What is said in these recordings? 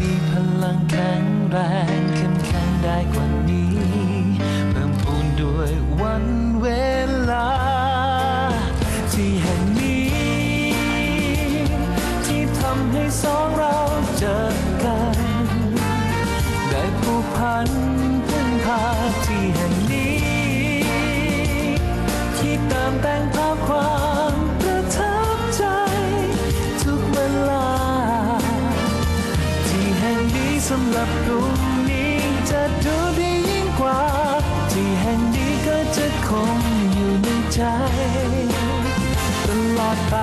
มีพลังแข็งแรงเข้มแข็งได้กว่านี้ เพิ่มพูนด้วยวันเวลา ที่แห่งนี้ ที่ทำให้สองเราเจอกัน ได้ผูกพันพึ่งพาที่แห่งนี้ ที่เติมแต่งภาพความ สำหรับพรุ่งนี้จะดูดียิ่งกว่า ที่แห่งนี้ก็จะคงอยู่ในใจ ตลอดไป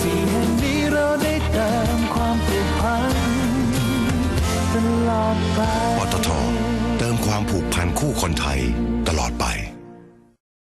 ที่แห่งนี้เราได้เติมความผูกพันตลอดไป ปตทเติมความผูกพันคู่คนไทยตลอดไป